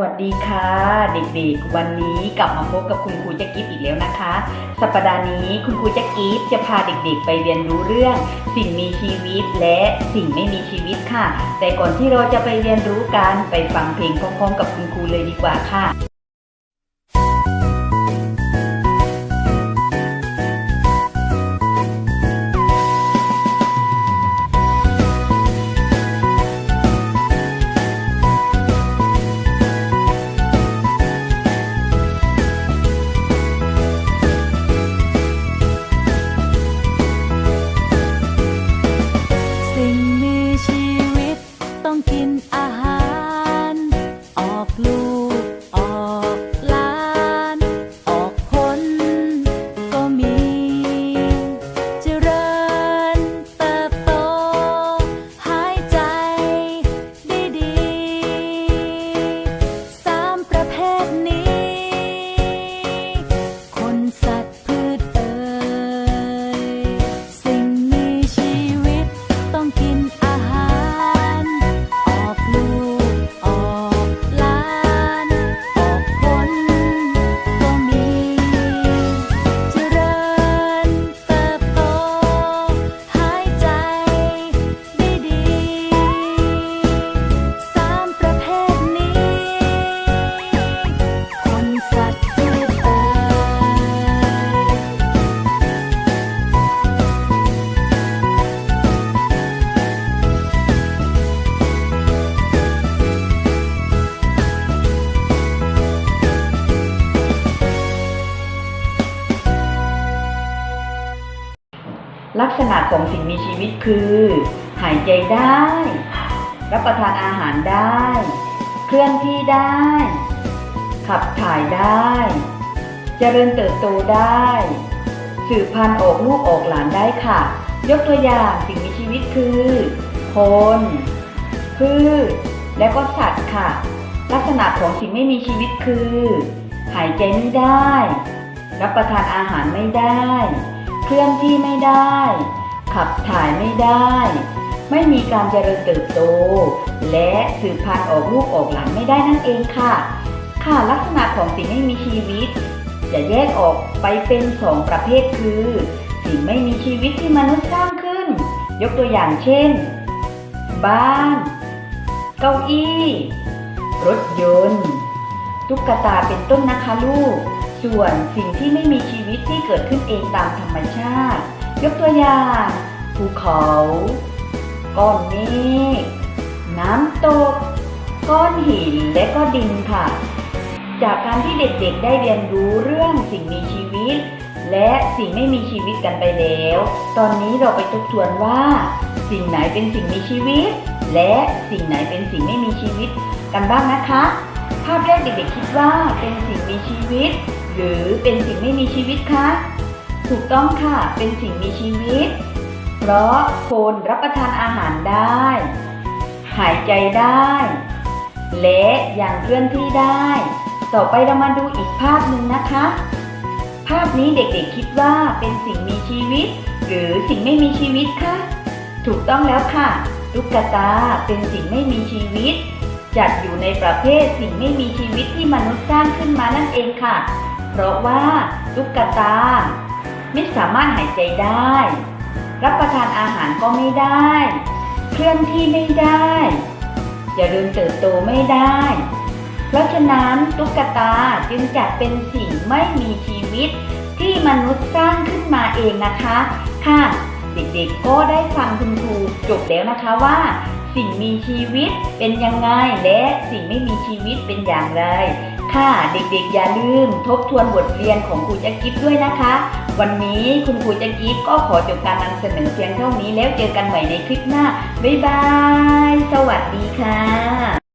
วัสดีค่ะ เด็กๆ วันนี้กลับมาพบกับคุณครูแจ็กกิฟอีกแล้วนะคะ สัปดาห์นี้คุณครูแจ็กกิฟจะพาเด็กๆ ไปเรียนรู้เรื่อง สิ่งมีชีวิตและสิ่งไม่มีชีวิตค่ะ แต่ก่อนที่เราจะไปเรียนรู้กันไปฟังเพลงพร้อมๆกับคุณครูเลยดีกว่าค่ะ ลักษณะของสิ่งมีชีวิตคือ หายใจได้ รับประทานอาหารได้ เคลื่อนที่ได้ ขับถ่ายได้ เจริญเติบโตได้ สืบพันธุ์ออกลูกออกหลานได้ค่ะ ยกตัวอย่างสิ่งมีชีวิตคือ คนพืชและก็สัตว์ค่ะ ลักษณะของสิ่งไม่มีชีวิตคือ หายใจไม่ได้ รับประทานอาหารไม่ได้ เคลื่อนที่ไม่ได้ ขับถ่ายไม่ได้ ไม่มีการเจริญเติบโต และสืบพันธุ์ออกลูกออกหลานไม่ได้นั่นเองค่ะ ค่ะลักษณะของสิ่งไม่มีชีวิต จะแยกออกไปเป็นสองประเภทคือ สิ่งไม่มีชีวิตที่มนุษย์สร้างขึ้น ยกตัวอย่างเช่น บ้าน เก้าอี้ รถยนต์ ตุ๊กตาเป็นต้นนะคะลูก ส่วนสิ่งที่ไม่มีชีวิตที่เกิดขึ้นเองตามธรรมชาติ ยกตัวอย่างภูเขาก้อนเมฆน้ำตก ก้อนหินและก็ดินค่ะ จากการที่เด็กๆได้เรียนรู้เรื่องสิ่งมีชีวิต และสิ่งไม่มีชีวิตกันไปแล้ว ตอนนี้เราไปทบทวนว่า สิ่งไหนเป็นสิ่งมีชีวิต และสิ่งไหนเป็นสิ่งไม่มีชีวิตกันบ้างนะคะ ภาพแรกเด็กๆคิดว่าเป็นสิ่งมีชีวิต หรือเป็นสิ่งไม่มีชีวิตคะถูกต้องค่ะ เป็นสิ่งมีชีวิต เพราะคนรับประทานอาหารได้ หายใจได้ และยังเคลื่อนที่ได้ ต่อไปเรามาดูอีกภาพหนึ่งนะคะ ภาพนี้เด็กๆคิดว่าเป็นสิ่งมีชีวิต หรือสิ่งไม่มีชีวิตคะถูกต้องแล้วค่ะตุ๊กตาเป็นสิ่งไม่มีชีวิต จัดอยู่ในประเภทสิ่งไม่มีชีวิตที่มนุษย์สร้างขึ้นมานั่นเองค่ะ เพราะว่าตุ๊กตา ไม่สามารถหายใจได้ รับประทานอาหารก็ไม่ได้ เคลื่อนที่ไม่ได้เจริญเติบโตไม่ได้ เพราะฉะนั้นตุ๊กตาจึงจัดเป็นสิ่งไม่มีชีวิต ที่มนุษย์สร้างขึ้นมาเองนะคะ ค่ะ เด็กๆก็ได้ฟังคุณครูจบแล้วนะคะว่า สิ่งมีชีวิตเป็นยังไงและสิ่งไม่มีชีวิตเป็นอย่างไร ค่ะเด็กๆอย่าลืมทบทวนบทเรียนของครูจักกิฟด้วยนะคะ วันนี้คุณครูจักกิฟก็ขอจบการนำเสนอเพียงเท่านี้แล้วเจอกันใหม่ในคลิปหน้า บ๊ายบาย สวัสดีค่ะ